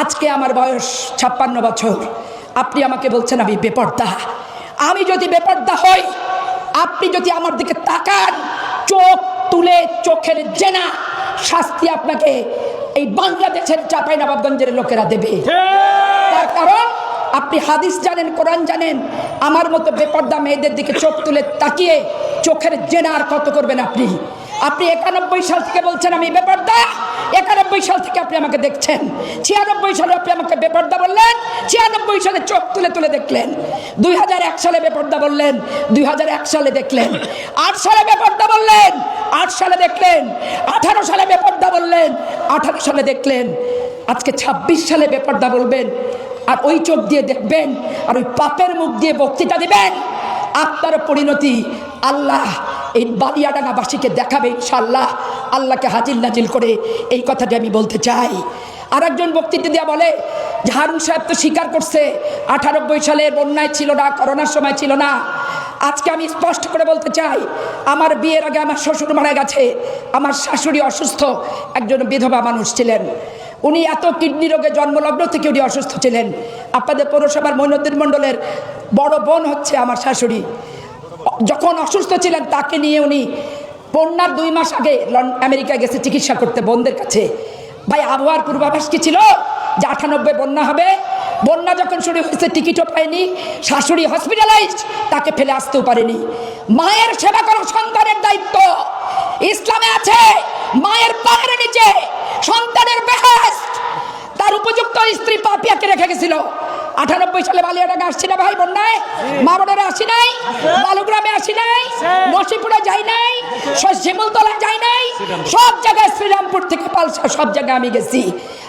আজকে আমার বয়স ছাপ্পান্ন বছর। আপনি আমাকে বলছেন আমি বেপর্দা। আমি যদি বেপর্দা হই আপনি যদি আমার দিকে তাকান চোখ তুলে চোখের জেনা শাস্তি আপনাকে এই বাংলাদেশের চাপাই নবাবগঞ্জের লোকেরা দেবে। তার কারণ আপনি হাদিস জানেন কোরআন জানেন আমার মতো বেপর্দা মেয়েদের দিকে চোখ তুলে তাকিয়ে চোখের জেনা আর কত করবেন আপনি? আপনি একানব্বই সাল থেকে বলছেন আমি বেপর্দা? একানব্বই সাল থেকে আপনি আমাকে দেখছেন। ছিয়ানব্বই সালে আপনি আমাকে বেপর্দা বললেন, ছিয়ানব্বই সালে চোখ তুলে তুলে দেখলেন। দুই হাজার এক সালে বেপর্দা বললেন, দুই হাজার এক সালে দেখলেন। আট সালে বেপর্দা বললেন, আট সালে দেখলেন। আঠারো সালে বেপর্দা বললেন, আঠারো সালে দেখলেন। আজকে ২৬ সালে বেপর্দা বলবেন, আর ওই চোখ দিয়ে দেখবেন, আর ওই পাপের মুখ দিয়ে বক্তৃতা দিবেন। আপনার পরিণতি আল্লাহ এই বালিয়াডাঙ্গাবাসীকে দেখাবে ইনশাল্লাহ আল্লাহকে হাজির নাজিল করে এই কথাটি আমি বলতে চাই। আর একজন বক্তৃতা দিয়া বলে যে হারুন সাহেব তো স্বীকার করছে আঠানব্বই সালে বন্যায় ছিল না, করোনার সময় ছিল না। আজকে আমি স্পষ্ট করে বলতে চাই, আমার বিয়ের আগে আমার শ্বশুর মারা গেছে, আমার শাশুড়ি অসুস্থ, একজন বিধবা মানুষ ছিলেন। উনি এত কিডনি রোগে জন্মলগ্ন থেকে উনি অসুস্থ ছিলেন। আপনাদের পৌরসভার মৈনুদ্দিন মণ্ডলের বড় বোন হচ্ছে আমার শাশুড়ি। যখন অসুস্থ ছিলেন, তাকে নিয়ে উনি বন্যার দুই মাস আগে আমেরিকায় গেছে চিকিৎসা করতে বোনদের কাছে। ভাই, আবহাওয়ার পূর্বাভাস কি ছিল? যে আটানব্বই বন্যা হবে। বন্যা যখন শুরু হয়েছে, টিকিটও পায়নি। শাশুড়ি হসপিটালাইজড তাকে ফেলে আসতেও পারেনি। মায়ের সেবা করা সন্তানের দায়িত্ব। ইসলামে আছে, মায়ের পায়ের নিচে, সন্তানের বেহেস্ট তার উপযুক্ত স্ত্রী পাপিয়াকে রেখে গেছিল। আটানব্বই সালে বালিয়াডাঙ্গা আসছি না ভাই বন্যায় মা বোনেরা আসি নাই? বালুগ্রামে আসি নাই? নসিপুরে যাই নাই? শিমুলতলা যাই নাই? সব জায়গায় শ্রীরামপুর থেকে পালসা সব জায়গায় আমি গেছি।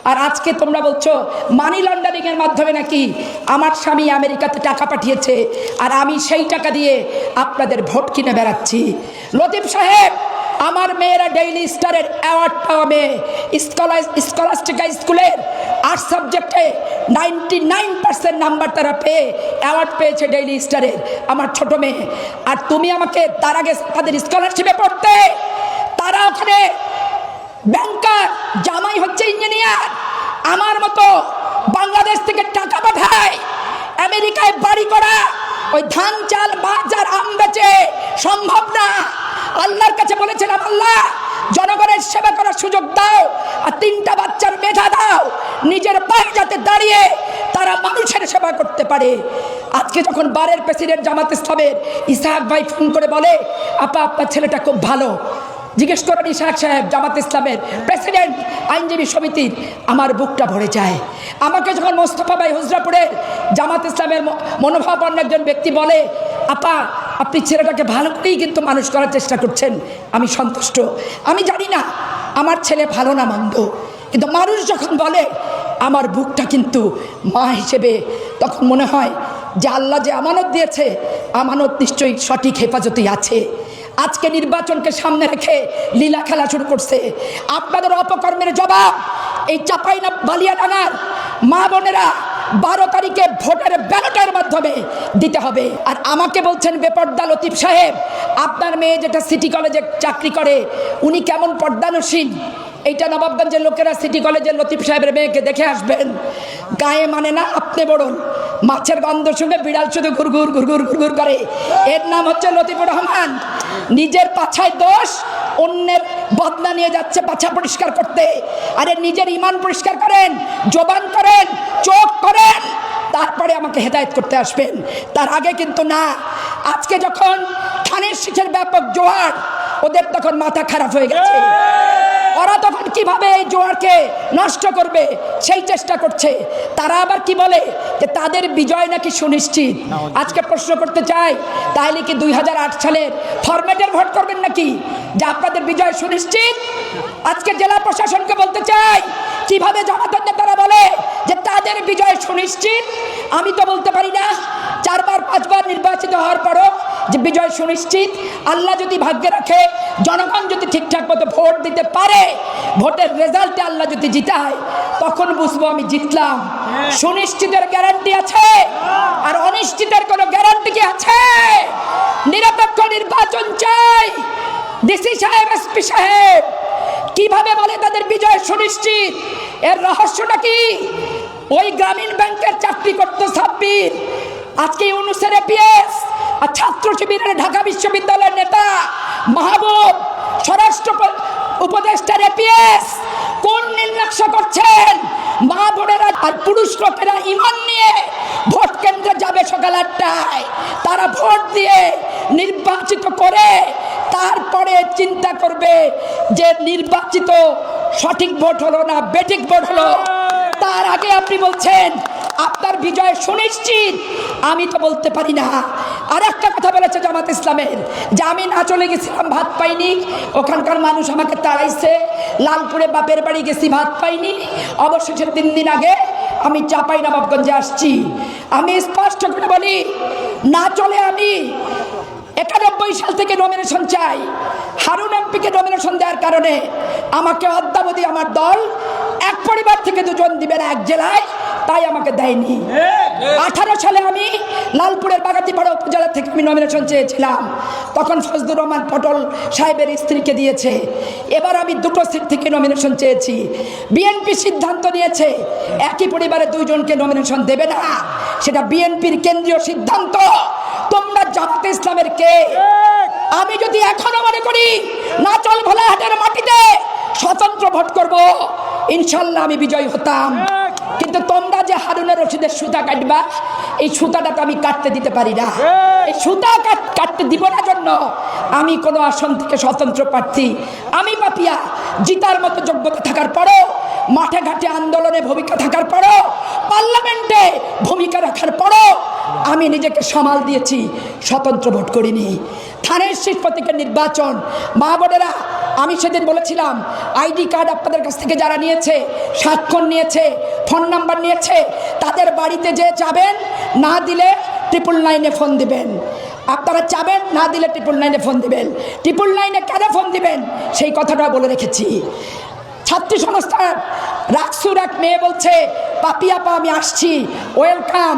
আর আজকে তোমরা বলছো মানি লন্ডারিংয়ের মাধ্যমে নাকি আমার স্বামী আমেরিকাতে টাকা পাঠিয়েছে আর আমি সেই টাকা দিয়ে আপনাদের ভোট কিনে বেড়াচ্ছি। লতিফ সাহেব আমার মেয়েরা ডেইলি স্টারের অ্যাওয়ার্ড পাওয়া মেয়ে স্কলার স্কলাস্টিকা স্কুলের আর্ট সাবজেক্টে নাইনটি নাইন পার্সেন্ট নাম্বার তারা পেয়ে অ্যাওয়ার্ড পেয়েছে ডেইলি স্টারের আমার ছোট মেয়ে, আর তুমি আমাকে তার আগে তাদের স্কলারশিপে পড়তে। তারা ওখানে ব্যাংকার জামাই হচ্ছে ইঞ্জিনিয়ার আমার মতো বাংলাদেশ থেকে টাকা পাঠায়, আমেরিকায় বাড়ি করা, ওই ধান চাল বাজার আম বেচে সম্ভব না। আল্লাহর কাছে বলেছিলাম আল্লাহ, জনগণের সেবা করার সুযোগ দাও আর তিনটা বাচ্চার মেধা দাও। নিজের পায়ে যাতে দাঁড়িয়ে তারা মানুষের সেবা করতে পারে। আজকে যখন বারের প্রেসিডেন্ট জামাত ইসলামের ইসাহাক ভাই ফোন করে বলে, আপা, আপনার ছেলেটা খুব ভালো। জিজ্ঞেস করেন ইসাহাক সাহেব, জামাত ইসলামের প্রেসিডেন্ট, আইনজীবী সমিতির, আমার বুকটা ভরে যায়। আমাকে যখন মোস্তফা ভাই হুজরাপুরের জামাত ইসলামের মনোভাবাপন্ন একজন ব্যক্তি বলে, আপা আপনি ছেলেটাকে ভালো করেই কিন্তু মানুষ করার চেষ্টা করছেন। আমি সন্তুষ্ট। আমি জানি না, আমার ছেলে ভালো না মন্দ। কিন্তু মানুষ যখন বলে, আমার বুকটা কিন্তু মা হিসেবে, তখন মনে হয় যে আল্লাহ যে আমানত দিয়েছে, আমানত নিশ্চয়ই সঠিক হেফাজতেই আছে। আজকে নির্বাচনকে সামনে রেখে লীলা খেলা শুরু করছে। আপনাদের অপকর্মের জবাব এই চাপাই না বালিয়া ডাঙার মা বোনেরা বারো তারিখে ভোটের ব্যালটের মাধ্যমে দিতে হবে। আর আমাকে বলছেন বেপর্দা লতিফ সাহেব, আপনার মেয়ে যেটা সিটি কলেজে চাকরি করে, উনি কেমন পর্দানসীন? এইটা নবাবগঞ্জের লোকেরা সিটি কলেজের লতিফ সাহেবের মেয়েকে দেখে আসবেন। গায়ে মানে না আপনি বড়ুন মাছের গন্ধ শুনে বিড়াল শুধু ঘুরঘুর ঘুরঘুর ঘুরঘুর করে। এর নাম হচ্ছে লতিফুর রহমান। নিজের পাছায় দোষ, অন্যের বদলা নিয়ে যাচ্ছে পাছা পরিষ্কার করতে। আরে নিজের ইমান পরিষ্কার করেন, জবান করেন, চোখ করেন, তারপরে আমাকে হেদায়ত করতে আসবেন। তার আগে কিন্তু না, আজকে যখন খানের শিখের ব্যাপক জোয়ার, ওদের তখন মাথা খারাপ হয়ে গেছে। ওরা তখন কীভাবে এই জোয়ারকে নষ্ট করবে, সেই চেষ্টা করছে। তারা আবার কি বলে যে তাদের বিজয় নাকি সুনিশ্চিত? আজকে প্রশ্ন করতে চাই, তাহলে কি দুই হাজার আট সালের ফরম্যাটের ভোট করবেন নাকি? যে আপনাদের বিজয় সুনিশ্চিত? আজকে জেলা প্রশাসনকে বলতে চাই, কীভাবে জনগণ তাদের বিজয় সুনিশ্চিত। আমি তো বলতে পারি না চারবার পাঁচবার নির্বাচিত হওয়ার পরও যে বিজয় সুনিশ্চিত। আল্লাহ যদি ভাগ্যে রাখে জনগণ যদি ঠিকঠাক মতো ভোট দিতে পারে ভোটের রেজাল্টে আল্লাহ যদি জিতায় তখন বুঝব আমি জিতলাম। সুনিশ্চিতের গ্যারান্টি আছে আর অনিশ্চিতের কোনো গ্যারান্টি কি আছে? নিরপেক্ষ নির্বাচন চাই। ডিসি সাহেব এসপি সাহেব কীভাবে বলে তাদের বিজয় সুনিশ্চিত? এর রহস্যটা কি? ওই গ্রামীণ ব্যাংকের চাকরি করত সাব্বির আজকে ইউনুসের এপিএস আর ছাত্র শিবিরের ঢাকা বিশ্ববিদ্যালয়ের নেতা মাহবুব, স্বরাষ্ট্র উপদেষ্টার এপিএস কোন নির্লক্ষ্য করছেন? মা বোনেরা আর পুরুষ লোকেরা ইমান নিয়ে ভোট কেন্দ্রে যাবে সকাল আটটায়। তারা ভোট দিয়ে নির্বাচিত করে তারপরে চিন্তা করবে যে নির্বাচিত সঠিক ভোট হলো না বেঠিক ভোট হলো। তার আগে আপনি বলছেন, আপনার বিজয় সুনিশ্চিত। আমি তো বলতে পারি না। আর একটা কথা বলেছে জামাত ইসলামের, যে আমি না চলে গেছিলাম, ভাত পাইনি। ওখানকার মানুষ আমাকে তাড়াইছে। লালপুরে বাপের বাড়ি গেছি, ভাত পাইনি। অবশেষে তিন দিন আগে আমি চাপাই নবাবগঞ্জে আসছি। আমি স্পষ্ট করে বলি, না চলে আমি। একানব্বই সাল থেকে নমিনেশন চাই। হারুন এমপিকে নমিনেশন দেওয়ার কারণে আমাকে অদ্যাবধি আমার দল এক পরিবার থেকে দুজন দিবেন এক জেলায়, তাই আমাকে দেয়নি। আঠারো সালে আমি লালপুরের বাগাতিপাড়া উপজেলা থেকে আমি নমিনেশন চেয়েছিলাম। তখন ফজলুর রহমান পটল সাহেবের স্ত্রীকে দিয়েছে। এবার আমি দুটো সিট থেকে নমিনেশন চেয়েছি। বিএনপি সিদ্ধান্ত নিয়েছে, একই পরিবারে দুইজনকে নমিনেশন দেবে না। সেটা বিএনপির কেন্দ্রীয় সিদ্ধান্ত। তোমরা জামাতে ইসলামের কে? আমি যদি এখনও মনে করি না চল ভোলাহাটের মাটিতে স্বতন্ত্র ভোট করব, ইনশাল্লাহ আমি বিজয় হতাম। কিন্তু তোমরা যে হারুনের রশিদের সুতা কাটবা, এই সুতাটা তো আমি কাটতে দিতে পারি না। এই সুতা কাট- কাটতে দিব না জন্য আমি কোনো আসন থেকে স্বতন্ত্র প্রার্থী। আমি পাপিয়া, জিতার মতো যোগ্যতা থাকার পরও, মাঠে ঘাটে আন্দোলনে ভূমিকা থাকার পরও পার্লামেন্টে ভূমিকা রাখার পরও আমি নিজেকে সামাল দিয়েছি, স্বতন্ত্র ভোট করিনি। থানের শীষ প্রতীকের নির্বাচন, মা বোনেরা, আমি সেদিন বলেছিলাম, আইডি কার্ড আপনাদের কাছ থেকে যারা নিয়েছে, স্বাক্ষর নিয়েছে, ফোন নাম্বার নিয়েছে, তাদের বাড়িতে যে যাবেন, না দিলে ট্রিপল নাইনে ফোন দিবেন। আপনারা চাবেন, না দিলে ট্রিপল নাইনে ফোন দিবেন। ট্রিপল নাইনে কেন ফোন দিবেন? সেই কথাটা বলে রেখেছি। ছাত্রী সংস্থা রাকসুর এক মেয়ে বলছে পাপিয়াপা আমি আসছি। ওয়েলকাম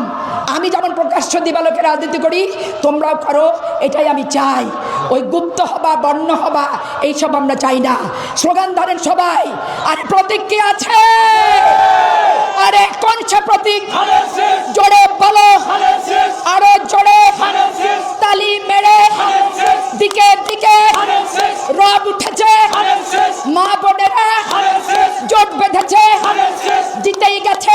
আমি যেমন প্রকাশ্য দিবালোকে রাজনীতি করি, তোমরাও করো, এটাই আমি চাই। ওই গুপ্ত হবা, বর্ণ হবা, এইসব আমরা চাই না। স্লোগান ধরেন সবাই। আর প্রতীক কি আছে? আরে কোন সে প্রতীক। জোরে বলো। আরও জোরে। তালি মেরে। দিকে দিকে। রব উঠেছে। মা বোনেরা। জোট বেঁধেছে। জিতেই গেছে।